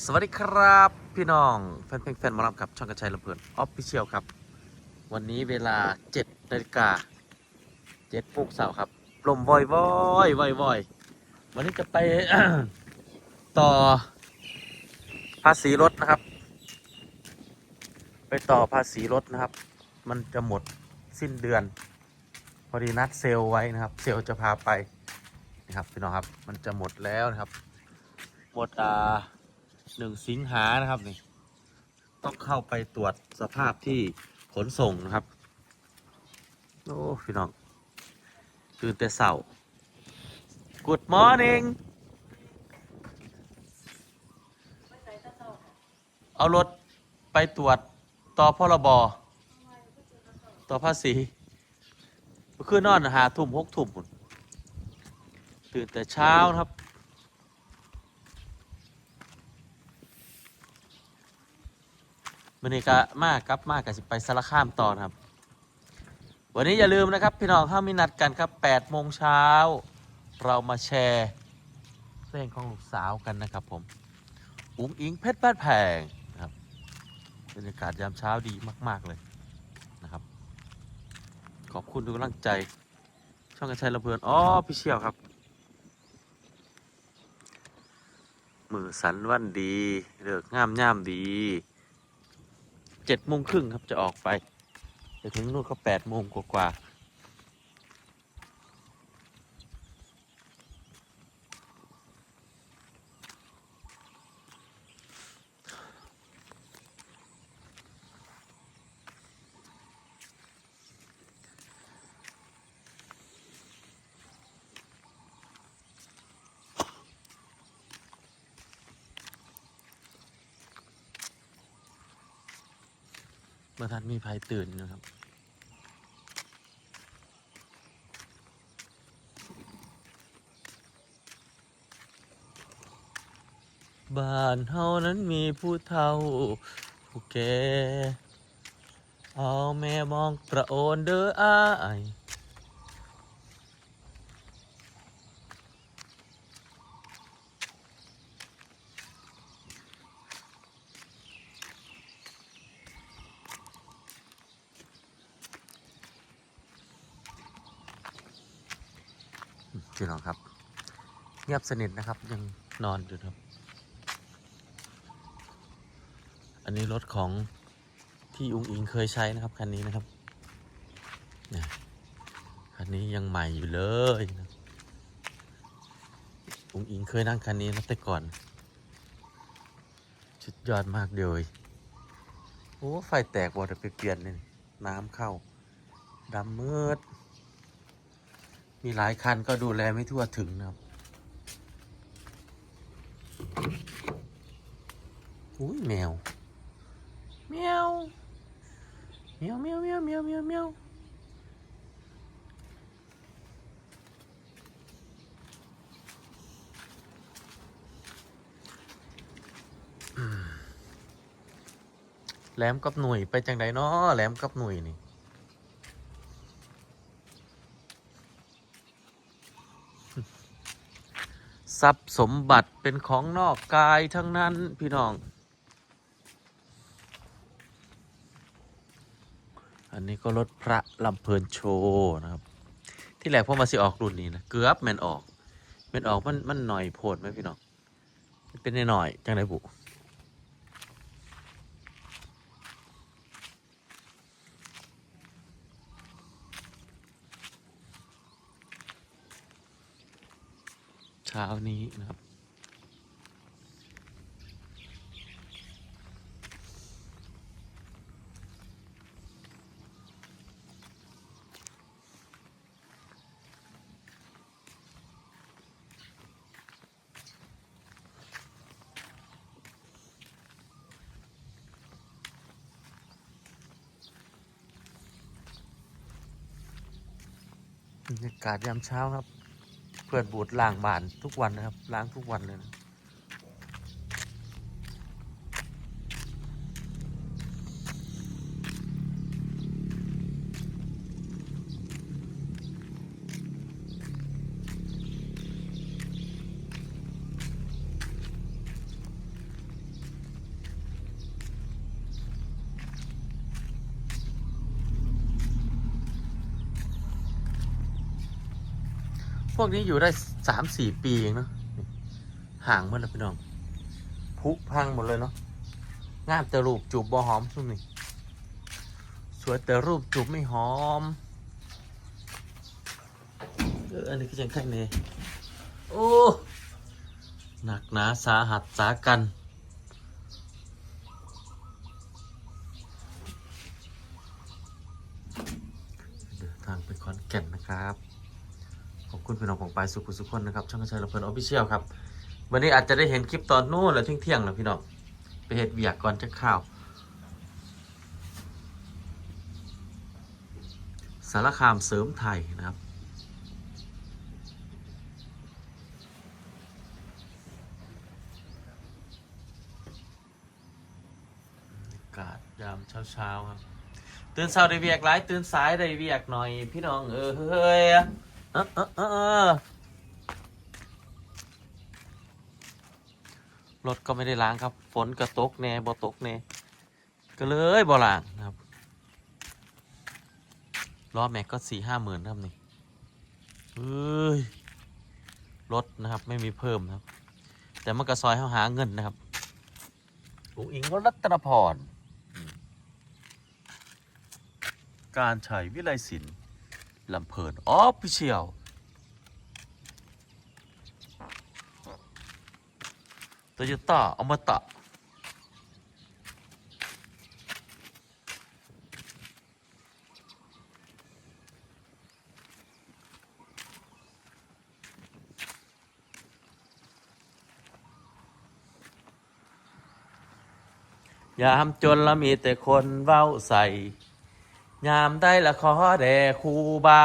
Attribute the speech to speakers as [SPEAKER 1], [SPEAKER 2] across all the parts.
[SPEAKER 1] สวัสดีครับ พี่น้องแฟนเพลงแฟนหมอลำครับ ช่องกระชัยลำเพลินออฟฟิเชียลครับ วันนี้เวลา7นาฬิกา7ปุกเสาร์ครับลมวอยวอยวอยวอยวันนี้จะไป ต่อภาษีรถนะครับ ไปต่อภาษีรถนะครับ มันจะหมดสิ้นเดือน พอดีนัดเซลไว้นะครับ เซลจะพาไปนะครับพี่น้องครับ มันจะหมดแล้วนะครับ หมดอ่า หนึ่งสิงหานะครับนี่ต้องเข้าไปตรวจสภาพที่ขนส่งนะครับ โอ้พี่น้องตื่นแต่เสาร์ Good morning เอารถไปตรวจต่อพรบต่อภาษีเมื่อนนอนหาทุ่มหกทุ่มตื่นแต่เช้านะครับ วันนี้ก็มากครับมากกับสิไปสารคามต่อครับ วันนี้อย่าลืมนะครับพี่น้องถ้ามีนัดกันครับ8โมงเช้าเรามาแชร์เพลงของลูกสาวกันนะครับผม อุ๋งอิงเพชรบ้านแพงนะครับบรรยากาศยามเช้าดีมาก ๆ เลยนะครับ ขอบคุณทุกกำลังใจ ช่องกระชัยระเบิดอ๋อพี่เชี่ยวครับ มือสันวันดีเลิกงามย่ามดี เจ็ดโมงครึ่งครับจะออกไปจะถึงนู่นก็แปดโมงกว่าๆ เมื่อท่านมีภัยตื่นนะครับ บ้านเฮานั้นมีผู้เฒ่า ผู้แก่เอาแม่มองประโอนเด้ออ้าย พี่น้องครับ เงียบสนิทนะครับ ยังนอนอยู่ครับ อันนี้รถของที่อุ้งอิงเคยใช้นะครับคันนี้นะครับนี่คันนี้ยังใหม่อยู่เลยนะอุ้งอิงเคยนั่งคันนี้นะแต่ก่อนชุดยอดมากเลยโอ้ไฟแตกบอดไปเปลี่ยนเนี่ยน้ำเข้าดำมืด มีหลายคันก็ดูแลไม่ทั่วถึงนะครับอุ้ยแมวเมียวเมียวเมียวเมียวเมียวเมียวเมียวแหลมกับหน่วยไปจังไดเนาะแหลมกับหน่วยนี่ ทรัพย์สมบัติเป็นของนอกกายทั้งนั้นพี่น้อง อันนี้ก็รถพระลำเพลินโชว์นะครับ ที่แรกพ่อมาสิออกรุ่นนี้นะเกือบแมนออกแมนออกมันมันหน่อยโพดไหมพี่น้อง เป็นหน่อยจังไรบุ เช้านี้นะครับ บรรยากาศยามเช้าครับ เพื่อนบูดล้างบ้านทุกวันนะครับ ล้างทุกวันเลยนะ วกนี้อยู่ได้สามสี่ปีเองเนาะห่างเมื่อไรพี่น้องผุพังหมดเลยเนาะงามแต่รูปจูบบอหอมซุ่มนี่สวยแต่รูปจูบไม่หอมเอออันนี้คือจังไข่เนโอ้หนักหนาสาหัสสากันเดินทางไปขอนแก่นนะครับ ขอบคุณพี่น้องของปลายสุขุสุขคนนะครับช่องกระชายละเพลินออฟฟิเชียลครับวันนี้อาจจะได้เห็นคลิปตอนนู้นแล้วเที่ยงๆนะพี่น้องไปเห็ดเวียกก่อนจะข้าว สารคามเสริมไทยนะครับอากาศยามเช้าๆครับ ตื่นเช้าได้เวียกหลาย ตื่นสายได้เวียกหน่อย พี่น้องเออเฮ้ย เออเออเออเออรถก็ไม่ได้ล้างครับ ฝนก็ตกแน่บ่ตกแน่ก็เลยบ่ล้างนะครับล้อแม็กก็สี่ห้าหมื่นครับนี่เอ้ยรถนะครับไม่มีเพิ่มครับ แต่มันก็ซอยเขาหาเงินนะครับอุ๋งอิงวรัตนพร การชัยวิไลศิลป์ ลำเพลินออฟฟิเชียลโตโยต้าอมตะ ยามจนละมีแต่คนเว้าใส่ ยามได้ละขอแด่ครูบา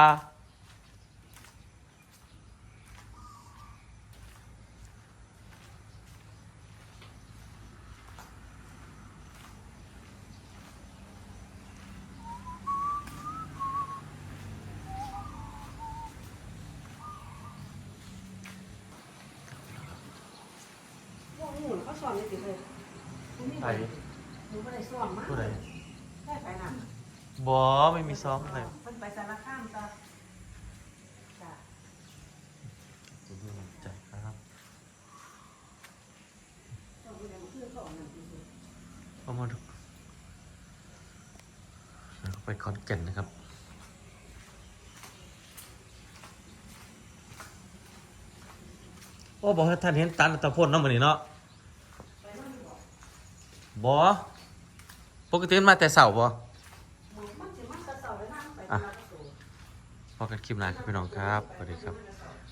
[SPEAKER 2] พวกหนูเขาสอนเลยติเลยหนูไม่
[SPEAKER 1] ไป
[SPEAKER 2] หนูไม่ได้สอนมาก
[SPEAKER 1] ผู้ใด
[SPEAKER 2] แค่ไปนั่น
[SPEAKER 1] บอไม่มีซ้อมเลย
[SPEAKER 2] เพิ่นไปสารคามจ้ะจ้ะ
[SPEAKER 1] ใจครับ
[SPEAKER 2] ต้องไปเรียนเพื่อนเขาเอานั่นติเลย
[SPEAKER 1] เอามาดูไปขอนแก่นนะครับโอ้บอกให้ท่านเห็นตันตะพลเนาะมือนี้เนาะ
[SPEAKER 2] บอ
[SPEAKER 1] ปกติมันมาแต่เสาร์บอ พอกันคลิปหน้าครับพี่น้องครับสวัสดีครับ